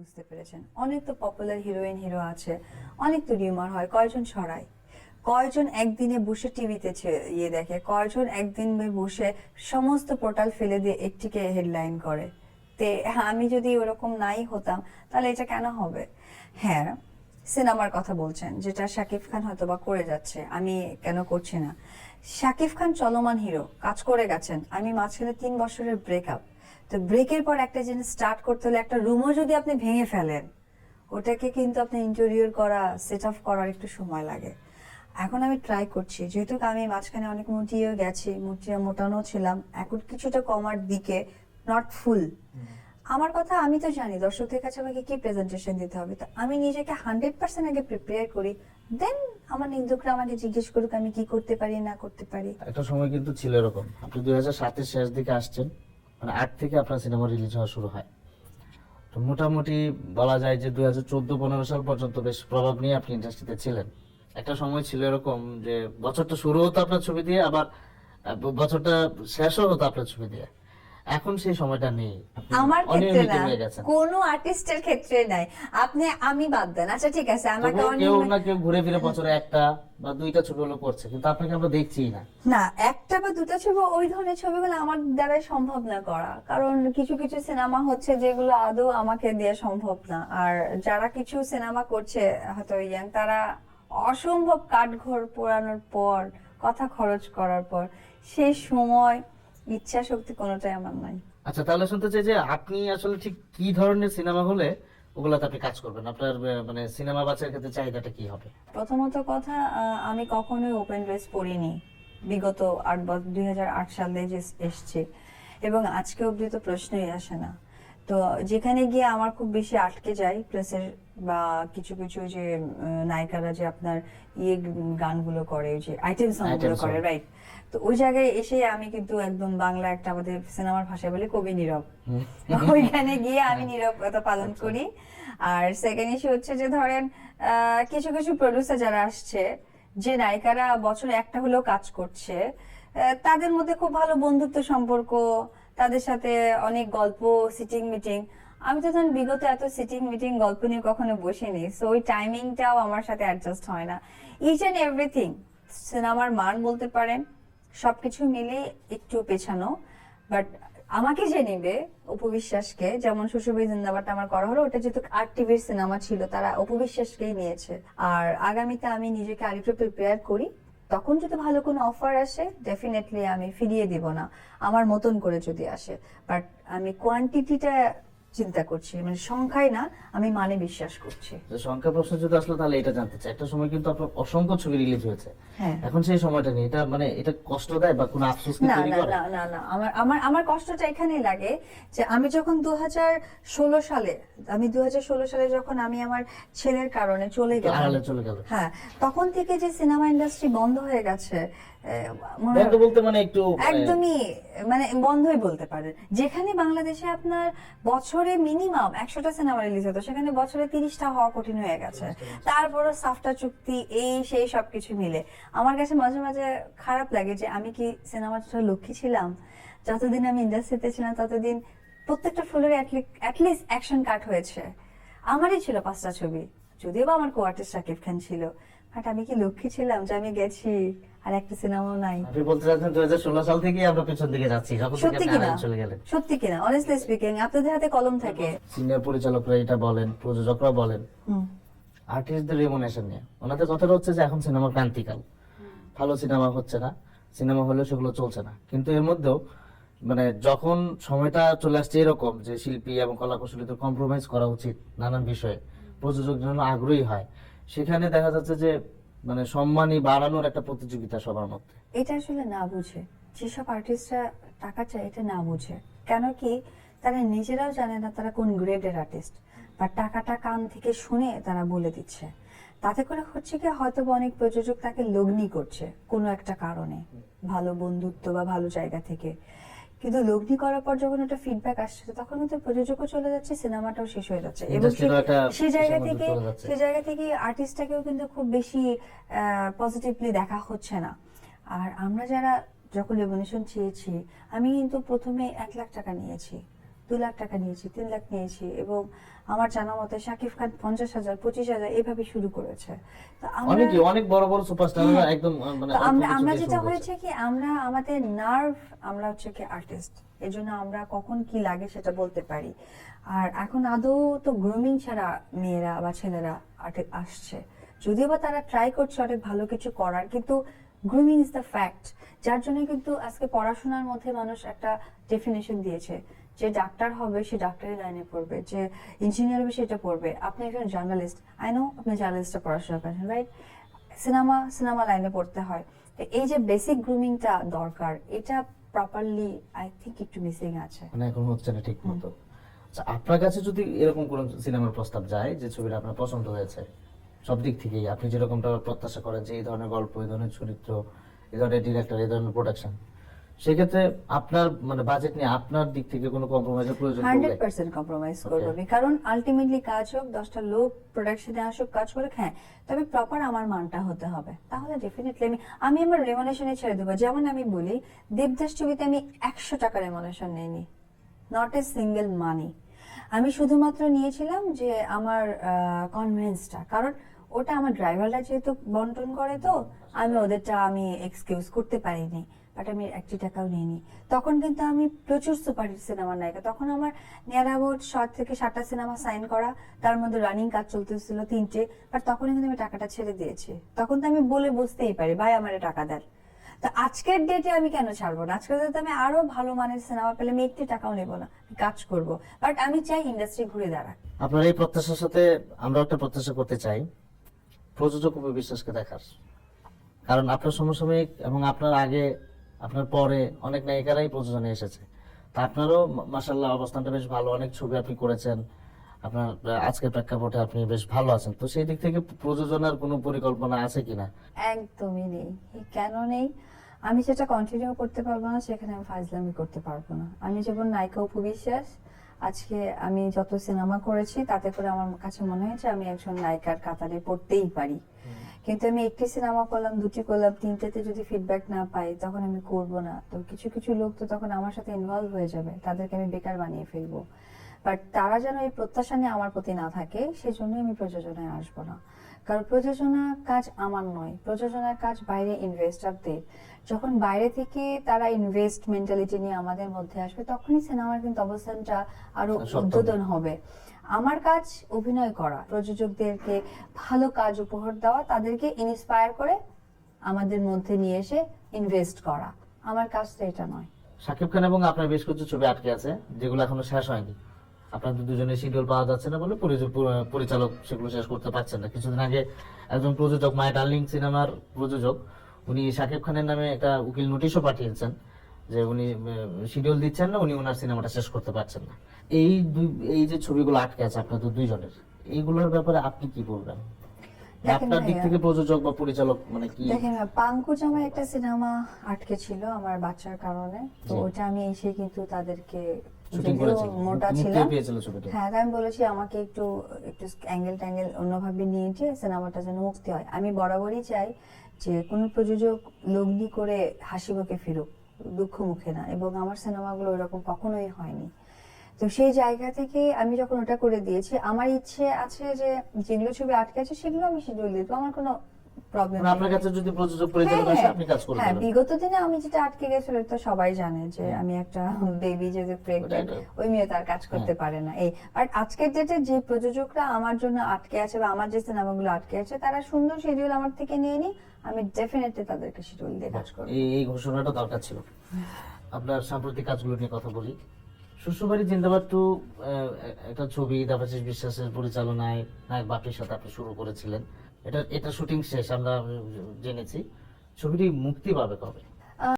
বুঝতে পেরেছেন। অনেক তো পপুলার হিরোইন হিরো আছে, অনেক তো রিউমার হয়। কয়জন ছড়ায়? কয়জন একদিনে বসে টিভিতে ইয়ে দেখে? কয়জন একদিন বসে সমস্ত পোর্টাল ফেলে দিয়ে একটিকে হেডলাইন করে? তে আমি যদি ওরকম নাই হতাম, তাহলে এটা কেন হবে? হ্যাঁ সিনেমার কথা বলছেন, যেটা শাকিব খান হয়তো বা করে যাচ্ছে। আমি কেন করছি না? শাকিব খান চলমান হিরো কাজ করে গেছেন। আমি মাঝখানে তিন বছরের ব্রেকআপ তো ব্রেকের পর একটা জিনিস স্টার্ট করতে হলে একটা রুমও যদি আপনি ভেঙে ফেলেন ওটাকে কিন্তু আপনি ইন্টেরিয়র করা সেট আপ করার একটু সময় লাগে। এখন আমি ট্রাই করছি যেহেতু আমি মাঝখানে অনেক মোটিয়ে গেছি মোটিয়ে মোটানো ছিলাম এখন কিছুটা কমার দিকে নট ফুল আমার কথা আমি তো জানি দর্শকদের কাছে আমাকে কি প্রেজেন্টেশন দিতে হবে? তো আমি নিজেকে হান্ড্রেড পার্সেন্ট আগে প্রিপেয়ার করি দেন আমার নিন্দুকরা আমাকে জিজ্ঞেস করুক আমি কি করতে পারি না করতে পারি। একটা সময় কিন্তু ছিল এরকম। আপনি দুই হাজার সাতের শেষ দিকে আসছেন মানে আট থেকে আপনার সিনেমা রিলিজ হওয়া শুরু হয়। তো মোটামুটি বলা যায় যে দু হাজার চোদ্দ, পনেরো সাল পর্যন্ত বেশ প্রভাব নিয়ে আপনি ইন্ডাস্ট্রিতে ছিলেন। একটা সময় ছিল এরকম যে বছরটা শুরু হতো আপনার ছবি দিয়ে, আবার বছরটা শেষও হতো আপনার ছবি দিয়ে। এখন সেই সময়টা নেই। আমার ক্ষেত্রে না কোনো আর্টিস্টের ক্ষেত্রে নাই। আপনি আমি বাদ দেন। আচ্ছা ঠিক আছে আমাকে তবুও কেউ না কেউ ঘুরে ফিরে বছরে একটা বা দুইটা ছবি হলো করছে কিন্তু আপনাকে আমরা দেখছি না। না একটা বা দুটো ছবি ওই ধরনের ছবিগুলো আমার দ্বারাই সম্ভব না করা। কারণ কিছু কিছু সিনেমা হচ্ছে যেগুলো আদৌ আমাকে দিয়ে সম্ভব না। আর যারা কিছু সিনেমা করছে হয়তো ইয়াং তারা অসম্ভব কাঠঘর পোড়ানোর পর কথা খরচ করার পর সেই সময় ইচ্ছা শক্তি কোনোটাই আমার নাই। আচ্ছা তাহলে শুনতে চাই যে আপনি আসলে ঠিক কি ধরনের সিনেমা হলে ওগুলাতে আপনি কাজ করবেন? আপনার মানে সিনেমা বাচ্চার ক্ষেত্রে চাহিদাটা কি হবে? প্রথমত কথা আমি কখনোই ওপেন ড্রেস পরিনি। বিগত আট বছর দুই হাজার আট সালে যে এসছে। এবং আজকে অবধি তো প্রশ্নই আসে না। তো যেখানে গিয়ে আমার খুব বেশি আটকে যায় প্লেসের বা কিছু কিছু যে নায়িকারা যে আপনার ইয়ে গানগুলো করে যে আইটেম সংগুলো Item করে রাইট তো ওই জায়গায় এসে আমি কিন্তু একদম বাংলা একটা আমাদের সিনেমার ভাষায় বলে কবি নীরব। ওইখানে গিয়ে আমি নীরবতা পালন করি। আর সেকেন্ড ইস্যু হচ্ছে যে ধরেন আহ, কিছু কিছু প্রডিউসার যারা আসছে যে নায়িকারা বছরে একটা হলেও কাজ করছে তাদের মধ্যে খুব ভালো বন্ধুত্ব সম্পর্ক তাদের সাথে অনেক গল্প সিটিং মিটিং আমি তো ধরেন বিগত এত সিটিং মিটিং গল্প নিয়ে কখনো বসিনি। সো ওই টাইমিংটাও আমার সাথে অ্যাডজাস্ট হয় না। ইচ অ্যান্ড এভরিথিং সিনেমার মান বলতে পারেন, সবকিছু মিলে একটু পেছানো। বাট আমাকে যে নেবে উপবিশ্বাসকে যেমন শ্বশুরবাড়ি জিন্দাবাদটা আমার করা হলো, ওটা যেহেতু আর টিভির সিনেমা ছিল, তারা উপবিশ্বাসকেই নিয়েছে। আর আগামীতে আমি নিজেকে আরেকটু প্রিপেয়ার করি। তখন যদি ভালো কোনো অফার আসে ডেফিনেটলি আমি ফিরিয়ে দিব না। আমার মতন করে যদি আসে। বাট আমি কোয়ান্টিটিটা চিন্তা করছি। মানে সংখ্যায় না আমি মানে বিশ্বাস করছি। সংখ্যা প্রশ্ন যদি আসলো তাহলে এটা জানতে চাই। একটা সময় কিন্তু আপনার অসংখ্য ছবি রিলিজ হয়েছে। হ্যাঁ। এখন সেই সময়টা নেই। এটা মানে এটা কষ্ট দেয় বা কোনো আফসোস না না না না না। আমার আমার আমার কষ্টটা এখানেই লাগে যে আমি যখন দু ষোলো সালে আমি দু ষোলো সালে যখন আমি আমার ছেলের কারণে চলে গেলাম চলে গেল। হ্যাঁ তখন থেকে যে সিনেমা ইন্ডাস্ট্রি বন্ধ হয়ে গেছে বন্ধ বলতে মানে একটু মানে একদমই মানে বন্ধই বলতে পারেন। যেখানে বাংলাদেশে আপনার বছরে মিনিমাম একশোটা সিনেমা রিলিজ হতো সেখানে বছরে তিরিশটা হওয়া কঠিন হয়ে গেছে। তারপরও সাফটা চুক্তি এই সেই সবকিছু মিলে। আমার কাছে মাঝে মাঝে খারাপ লাগে যে আমি কি সিনেমার লক্ষ্মী ছিলাম? যতদিন আমি ইন্ডাস্ট্রিতে ছিলাম ততদিন প্রত্যেকটা ফুলের অ্যাটলিস্ট অ্যাকশন কাট হয়েছে। আমারই ছিল পাঁচটা ছবি। যদিও বা আমার কো আর্টিস্ট শাকিব খান ছিল বাট আমি কি লক্ষ্মী ছিলাম যে আমি গেছি আর একটা সিনেমাও নাই। আপনি বলতে চাচ্ছেন দুই হাজার ষোলো সাল থেকেই আমরা পেছন দিকে যাচ্ছি সত্যি কিনা? চলে গেলেন। সত্যি কিনা? অনেস্টলি স্পিকিং আপনাদের হাতে কলম থাকে। সিনিয়র পরিচালকরা এটা বলেন প্রযোজকরা বলেন। আর্টিস্টদের রেমুনেশন নিয়ে। ওনাদের কথাটা হচ্ছে যে এখন সিনেমা ক্রান্তিকাল। ভালো সিনেমা হচ্ছে না সিনেমা হলেও সেগুলো চলছে না। কিন্তু এর মধ্যেও মানে যখন সময়টা চলে আসছে এরকম যে শিল্পী এবং কলা কুশলীদের কম্প্রোমাইজ করা উচিত নানান বিষয়ে প্রযোজক যেন আগ্রহী হয়। সেখানে দেখা যাচ্ছে যে মানে সম্মানই বাড়ানোর একটা প্রতিযোগিতা সবার মধ্যে। এটা আসলে না বুঝে। যেসব আর্টিস্টরা টাকা চায়, এটা না বুঝে। কেন কি, তারা নিজেরাও জানে না তারা কোন গ্রেডের আর্টিস্ট বা টাকাটা কান থেকে শুনে তারা বলে দিচ্ছে। তাতে করে হচ্ছে কি হয়তো অনেক প্রযোজক তাকে লগ্নি করছে কোনো একটা কারণে, ভালো বন্ধুত্ব বা ভালো জায়গা থেকে। কিন্তু লগ্নি করার পর যখন একটা ফিডব্যাক আসছে তখন কিন্তু প্রযোজকও চলে যাচ্ছে সিনেমাটাও শেষ হয়ে যাচ্ছে। এবং সে- সেই জায়গা থেকে সেই জায়গা থেকে আর্টিস্টটাকেও কিন্তু খুব বেশি পজিটিভলি দেখা হচ্ছে না। আর আমরা যারা যখন রেভলিউশন চেয়েছি আমি কিন্তু প্রথমে এক লাখ টাকা নিয়েছি। দু লাখ টাকা নিয়েছি তিন লাখ নিয়েছি এবং আমার জানা মতে শাকিব খান পঞ্চাশ হাজার পঁচিশ হাজার এভাবে শুরু করেছে। তো আমরা অনেক বড় বড় সুপারস্টাররা একদম মানে আমরা আমরা যেটা হয়েছে কি আমরা আমাদের নার্ভ আমরা হচ্ছে কি আর্টিস্ট এই জন্য আমরা কখন কি লাগে সেটা বলতে পারি। আর এখন আদৌ তো গ্রুমিং ছাড়া মেয়েরা বা ছেলেরা আসছে। যদিও বা তারা ট্রাই করছে অনেক ভালো কিছু করার কিন্তু গ্রুমিং ইজ দ্য ফ্যাক্ট যার জন্য কিন্তু আজকে পড়াশোনার মধ্যে মানুষ একটা ডেফিনেশন দিয়েছে। যে ডাক্তার হবে সে ডাক্তারি লাইনে পড়বে। যে ইঞ্জিনিয়ার হবে সেটা পড়বে। আপনি একজন জার্নালিস্ট আই নো আপনি জার্নালিস্টে পড়াশোনা করেছেন রাইট সিনেমা সিনেমা লাইনে পড়তে হয়। তো এই যে বেসিক গ্রুমিংটা দরকার এটা প্রপারলি আই থিঙ্ক একটু মিসিং আছে। মানে এখন হচ্ছে না ঠিক মতো। আচ্ছা আপনার কাছে যদি এরকম কোন সিনেমার প্রস্তাব যায় যে ছবিটা আপনার পছন্দ হয়েছে সব দিক থেকেই আপনি যেরকমটা প্রত্যাশা করেন যে এই ধরনের গল্প এই ধরনের চরিত্র এই ধরনের ডিরেক্টর এই ধরনের প্রোডাকশন সেক্ষেত্রে আপনার মানে বাজেট নিয়ে আপনার দিক থেকে কোনো কম্প্রোমাইজের প্রয়োজন হান্ড্রেড পার্সেন্ট কম্প্রোমাইজ. করব আমি। কারণ আলটিমেটলি কাজ হোক দশটা লোক প্রোডাকশনে আসুক কাজ করে হ্যাঁ তবে প্রপার আমার মানটা হতে হবে। তাহলে ডেফিনেটলি আমি আমি আমার রেমুনেশনে ছেড়ে দেবো। যেমন আমি বলি দেবদাস ছবিতে আমি একশো টাকা রেমুনেশন নেইনি। নট এ সিঙ্গেল মানি আমি শুধুমাত্র নিয়েছিলাম যে আমার কনভেন্সটা কারণ ওটা আমার ড্রাইভাররা যেহেতু বন্টন করে তো আমি ওদেরটা আমি এক্সকিউজ করতে পারিনি। বাট আমি একটি টাকাও নিইনি। তখন কিন্তু আমি প্রচুর সুপারহিট সিনেমার নায়িকা। তখন আমার নিয়ার অ্যাবাউট থেকে সাতটা সিনেমা সাইন করা, তার মধ্যে রানিং কাজ চলতেছিল তিনটে, বাট তখন কিন্তু আমি টাকাটা ছেড়ে দিয়েছি। তখন তো আমি বলে বুঝতেই পারি, ভাই, আমার টাকা দেন। তো আজকের ডেটে আমি কেন ছাড়বো না? আজকের ডেটে আমি আরও ভালো মানের সিনেমা পেলে আমি একটি টাকাও নেব না। কাজ করব। বাট আমি চাই ইন্ডাস্ট্রি ঘুরে দাঁড়াক। আপনার এই প্রত্যাশার সাথে আমরা একটা প্রত্যাশা করতে চাই। প্রযোজক উপর বিশ্বাসকে দেখার। কারণ আপনার সমসাময়িক এবং আপনার আগে আপনার পরে অনেক নায়িকারাই প্রযোজনে এসেছে। তা আপনারও মাসাল্লাহ অবস্থানটা বেশ ভালো, অনেক ছবি আপনি করেছেন। আপনার আজকের প্রেক্ষাপটে আপনি বেশ ভালো আছেন। তো সেই দিক থেকে প্রযোজনার কোনো পরিকল্পনা আছে কিনা? একদমই নেই। কেন নেই? আমি সেটা কন্টিনিউ করতে পারব না, সেখানে আমি ফাজলামি করতে পারব না। আমি যেমন নায়িকা উপবিশ্বাস, আজকে আমি যত সিনেমা করেছি, তাতে করে আমার কাছে মনে হয়েছে আমি একজন নায়িকার কাতারে পড়তেই পারি। কিন্তু আমি একটি সিনেমা করলাম, দুটি করলাম, তিনটাতে যদি ফিডব্যাক না পাই, তখন আমি করব না। তো কিছু কিছু লোক তো তখন আমার সাথে ইনভলভ হয়ে যাবে, তাদেরকে আমি বেকার বানিয়ে ফেলব। বাট তারা যেন এই প্রত্যাশা নিয়ে আমার প্রতি না থাকে, সেজন্যই আমি প্রযোজনায় আসব না। কারণ প্রযোজনা কাজ আমার নয় প্রযোজনার কাজ বাইরে ইনভেস্টারদের যখন বাইরে থেকে তারা ইনভেস্ট মেন্টালিটি নিয়ে আমাদের মধ্যে আসবে তখনই সিনেমার কিন্তু অবস্থানটা আরও উদ্বোধন হবে। আমার কাজ অভিনয় করা প্রযোজকদেরকে ভালো কাজ উপহার দেওয়া তাদেরকে ইন্সপায়ার করে আমাদের মধ্যে নিয়ে এসে ইনভেস্ট করা। আমার কাজ তো এটা নয়। শাকিব খান এবং আপনার বেশ কিছু ছবি আটকে আছে যেগুলো এখনও শেষ হয়নি। আপনাদের দুজনের শিডিউল পাওয়া যাচ্ছে না বলে পরিচ- পরিচালক সেগুলো শেষ করতে পারছেন না। কিছুদিন আগে একজন প্রযোজক মাই ডার্লিং সিনেমার প্রযোজক উনি শাকিব খানের নামে একটা উকিল নোটিশও পাঠিয়েছেন যে উনি শিডিউল দিচ্ছেন না উনি ওনার সিনেমাটা শেষ করতে পারছেন না। এই দুই এই যে ছবিগুলো আটকে আছে আপনাদের দুইজনের এইগুলোর ব্যাপারে আপনি কি বলবেন? আপনার দিক থেকে প্রযোজক বা পরিচালক মানে কি? দেখেন পাঙ্কুজ আমার একটা সিনেমা আটকে ছিল আমার বাচ্চার কারণে তো ওটা আমি এসে কিন্তু তাদেরকে শুটিং যদিও মোটা ছিলাম পেয়েছিল ছবিটা হ্যাঁ আমি বলেছি আমাকে একটু একটু অ্যাঙ্গেল ট্যাঙ্গেল অন্যভাবে নিয়ে যে সিনেমাটা যেন মুক্তি হয়। আমি বরাবরই চাই যে কোনো প্রযোজক লগ্নি করে হাসি মুখে ফিরুক দুঃখ মুখে না। এবং আমার সিনেমাগুলো ওইরকম কখনোই হয়নি। তো সেই জায়গা থেকে আমি যখন ওটা করে দিয়েছি আমার ইচ্ছে আছে যে যেগুলো ছবি আটকে আছে সেগুলো আমি শিডিউল দিয়ে দেবো। আমার কোনো প্রবলেম মানে আপনার কাছে যদি প্রযোজক পরিচালক আসে আপনি কাজ করে হ্যাঁ বিগত দিনে আমি যেটা আটকে গেছিল তো সবাই জানে যে আমি একটা বেবি যে ওটাই তো। ওই মেয়ে তার কাজ করতে পারে না। এই বাট আজকের ডেটে যে প্রযোজকরা আমার জন্য আটকে আছে বা আমার যে সিনেমাগুলো আটকে আছে তারা সুন্দর শিডিউল আমার থেকে নিয়ে নি আমি ডেফিনেটলি তাদেরকে শিডিউল দিয়ে কাজ করব। এই এই ঘোষণাটা দরকার ছিল। আপনার সাম্প্রতিক কাজগুলো নিয়ে কথা বলি। শ্বশুরবাড়ি জিন্দাবাদ টু একটা ছবি দেবাশিস বিশ্বাসের পরিচালনায় নায়ক বাপির সাথে আপনি শুরু করেছিলেন। এটা এটা শুটিং শেষ আমরা জেনেছি। ছবিটি মুক্তি পাবে কবে?